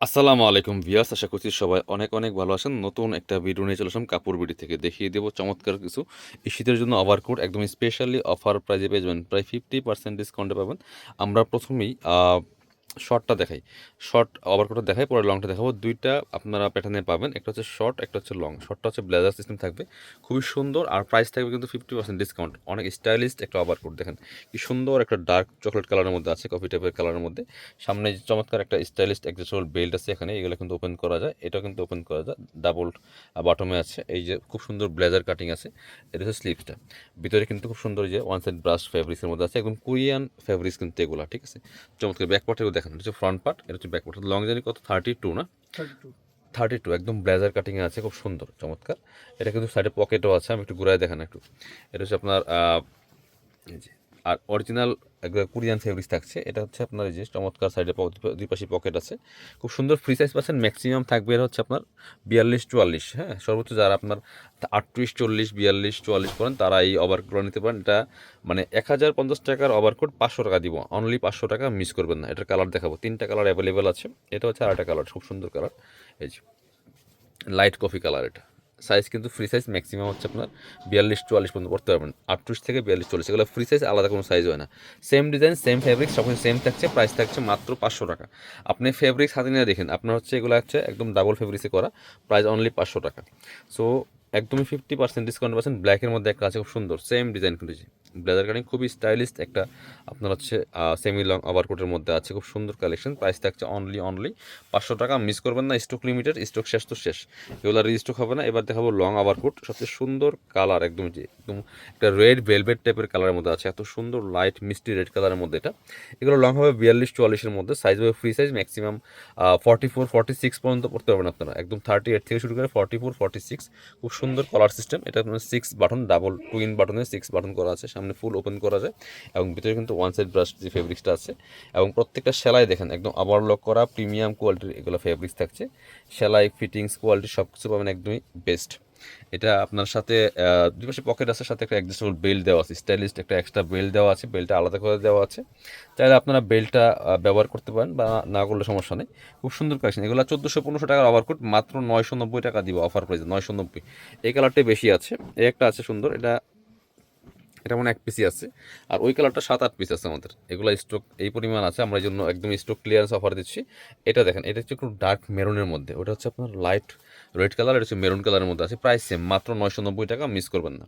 আসসালামু আলাইকুম ভিয়াস আশা করছি সবাই অনেক অনেক ভালো আছেন। নতুন একটা ভিডিও নিয়ে চলে আসলাম কাপড় বিডি থেকে। দেখিয়ে দেবো চমৎকার কিছু। এই শীতের জন্য ওভারকোট একদম স্পেশালি অফার প্রাইজে পেয়ে যাবেন। প্রায় ফিফটি পার্সেন্ট ডিসকাউন্টে পাবেন। আমরা প্রথমেই শর্টটা দেখাই। শর্ট ওভারকোটটা দেখাই, পরে লংটা দেখাবো। দুইটা আপনারা প্যাটার্নে পাবেন, একটা হচ্ছে শর্ট একটা হচ্ছে লং শর্টটা হচ্ছে ব্লেজার সিস্টেম থাকবে। খুবই সুন্দর আর প্রাইস থাকবে কিন্তু ফিফটি পার্সেন্ট ডিসকাউন্ট অনেক স্টাইলিশ একটা ওভার ওভারকোট দেখেন। কি সুন্দর একটা ডার্ক চকলেট কালারের মধ্যে আছে কফি টাইপের কালারের মধ্যে। সামনে যে চমৎকার একটা স্টাইলিশ অ্যাডজাস্টেবল বেল্ট আছে এখানে, এগুলো কিন্তু ওপেন করা যায়। এটাও কিন্তু ওপেন করা যায়। ডাবল বাটমে আছে। এই যে খুব সুন্দর ব্লেজার কাটিং আছে। এটা হচ্ছে স্লিপসটা ভিতরে কিন্তু খুব সুন্দর যে ওয়ান সাইড ব্রাশ ফ্যাব্রিক্সের মধ্যে আছে। একদম কোরিয়ান ফ্যাব্রিক্স কিন্তু এগুলো, ঠিক আছে? চমৎকার। ব্যাক পার্টেও দেখেন এটা হচ্ছে ফ্রন্ট পার্ট এটা হচ্ছে ব্যাক পার্ট লং জার্নি কত? থার্টি টু না? থার্টি টু একদম ব্লেজার কাটিংয়ে আছে খুব সুন্দর চমৎকার। এটা কিন্তু সাইডে পকেটও আছে আমি একটু ঘুরায় দেখান একটু। এটা হচ্ছে আপনার যে আর অরিজিনাল কোরিয়ান ফেব্রিক্স থাকছে। এটা হচ্ছে আপনার এই যে চমৎকার সাইডে দুই পাশে পকেট আছে। খুব সুন্দর ফ্রি সাইজ পাচ্ছেন ম্যাক্সিমাম থাকবে এটা হচ্ছে আপনার বিয়াল্লিশ চুয়াল্লিশ হ্যাঁ? সর্বোচ্চ যারা আপনার আটত্রিশ, চল্লিশ, বিয়াল্লিশ, চুয়াল্লিশ করেন, তারা এই ওভারকোড নিতে পারেন। এটা মানে এক হাজার পঞ্চাশ টাকার ওভারকোড পাঁচশো টাকা দিব। অনলি পাঁচশো টাকা মিস করবেন না। এটার কালার দেখাবো। তিনটা কালার অ্যাভেলেবেল আছে। এটা হচ্ছে আরেকটা কালার খুব সুন্দর কালার এই যে লাইট কফি কালার এটা। সাইজ কিন্তু ফ্রি সাইজ ম্যাক্সিমাম হচ্ছে আপনার বিয়াল্লিশ, চুয়াল্লিশ পর্যন্ত পড়তে পারবেন। আটত্রিশ থেকে বিয়াল্লিশ, চল্লিশ, এগুলো ফ্রি সাইজ আলাদা কোনো সাইজ হয় না। সেম ডিজাইন সেম ফেব্রিক সব সেম থাকছে প্রাইস থাকছে মাত্র পাঁচশো টাকা। আপনি ফেব্রিক হাতে নিয়ে দেখেন, আপনার হচ্ছে এগুলো হচ্ছে একদম ডাবল ফেব্রিক্সে করা প্রাইস অনলি পাঁচশো টাকা। সো একদমই ফিফটি পার্সেন্ট ডিসকাউন্ট পাচ্ছেন। ব্ল্যাকের মধ্যে একটা আছে, খুব সুন্দর সেম ডিজাইন কিন্তু ব্লেজার কাটিং খুবই স্টাইলিশ একটা, আপনার হচ্ছে সেমি লং ওভারকোটের মধ্যে আছে, খুব সুন্দর কালেকশন প্রাইস থাকছে অনলি অনলি পাঁচশো টাকা। মিস করবেন না স্টক লিমিটেড স্টক শেষ তো শেষ। এগুলো রিস্টক হবে না, এবার দেখাবো লং ওভারকোট সবচেয়ে সুন্দর কালার একদম যে, একদম একটা রেড ভেলভেট টাইপের কালারের মধ্যে আছে, এত সুন্দর লাইট মিষ্টি রেড কালারের মধ্যে এটা। এগুলো লং হবে বিয়াল্লিশ, চুয়াল্লিশের মধ্যে সাইজ হবে free size maximum forty four forty six পর্যন্ত পড়তে পারবেন আপনারা। একদম থার্টি এইট থেকে শুরু করে ফর্টি ফোর ফর্টি সিক্স খুব সুন্দর কলার সিস্টেম এটা আপনার সিক্স বাটন ডাবল টুইন বাটনে সিক্স বাটন করা আছে। সামনে ফুল ওপেন করা যায় এবং ভিতরে কিন্তু ওয়ান সাইড ব্রাশ যে ফেব্রিক্সটা আছে এবং প্রত্যেকটা সেলাই দেখেন, একদম আবার লক করা প্রিমিয়াম কোয়ালিটির এগুলো ফেব্রিক্স থাকছে। সেলাই ফিটিংস কোয়ালিটি সব কিছু পাবেন একদমই বেস্ট এটা আপনার সাথে দুপাশে পকেট আসার সাথে একটা অ্যাডজাস্টেবল বেল্ট দেওয়া আছে স্টাইলিস্ট একটা এক্সট্রা বেল্ট দেওয়া আছে বেল্টটা আলাদা করে দেওয়া আছে। তাহলে আপনারা বেল্টটা ব্যবহার করতে পারেন বা না করলে সমস্যা নেই। খুব সুন্দর কালেকশন এগুলো চোদ্দোশো পনেরোশো টাকার ওভারকোট মাত্র নয়শো নব্বই টাকা দিব অফার প্রাইসে নয়শো নব্বই। এই কালারটাই বেশি আছে। এই একটা আছে সুন্দর, এটা এটা মানে এক পিসি আছে। আর ওই কালারটা সাত, আট পিস আছে আমাদের। এগুলো স্টক এই পরিমাণ আছে, আমরা এই জন্য একদম স্টক ক্লিয়ারেন্স অফার দিচ্ছি। এটা দেখেন, এটা হচ্ছে একটু ডার্ক মেরুনের মধ্যে। ওটা হচ্ছে আপনার লাইট রেড কালার এটা হচ্ছে মেরুন কালারের মধ্যে আছে। প্রাইস সেম মাত্র নয়শো নব্বই টাকা মিস করবেন না।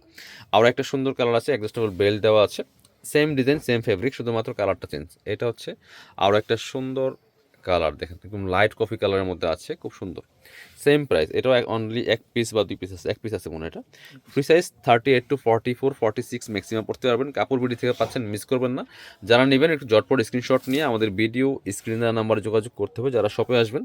আর একটা সুন্দর কালার আছে অ্যাডজাস্টেবল বেল্ট দেওয়া আছে। সেম ডিজাইন সেম ফেব্রিক শুধুমাত্র কালারটা চেঞ্জ এটা হচ্ছে আরও একটা সুন্দর কালার, দেখেন একদম লাইট কফি কালারের মধ্যে আছে, খুব সুন্দর। সেম প্রাইস এটাও অনলি এক পিস বা দুই পিস আছে, এক পিস আছে মনে এটা। Free size thirty eight to forty four forty six maximum পড়তে পারবেন। কাপড় বিডি থেকে পাচ্ছেন মিস করবেন না। যারা নেবেন, একটু জটপট স্ক্রিনশট নিয়ে আমাদের ভিডিও স্ক্রিনে নাম্বারে যোগাযোগ করতে হবে, যারা শপে আসবেন,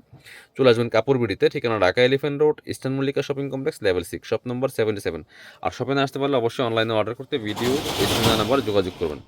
চলে আসবেন কাপড় বিডিতে ঠিকানা Dhaka Elephant Road Eastern Mallika shopping complex level six shop number seventy seven আর শপে না আসতে পারলে অবশ্যই অনলাইনে অর্ডার করতে ভিডিও স্ক্রিনে নাম্বারে যোগাযোগ করবেন।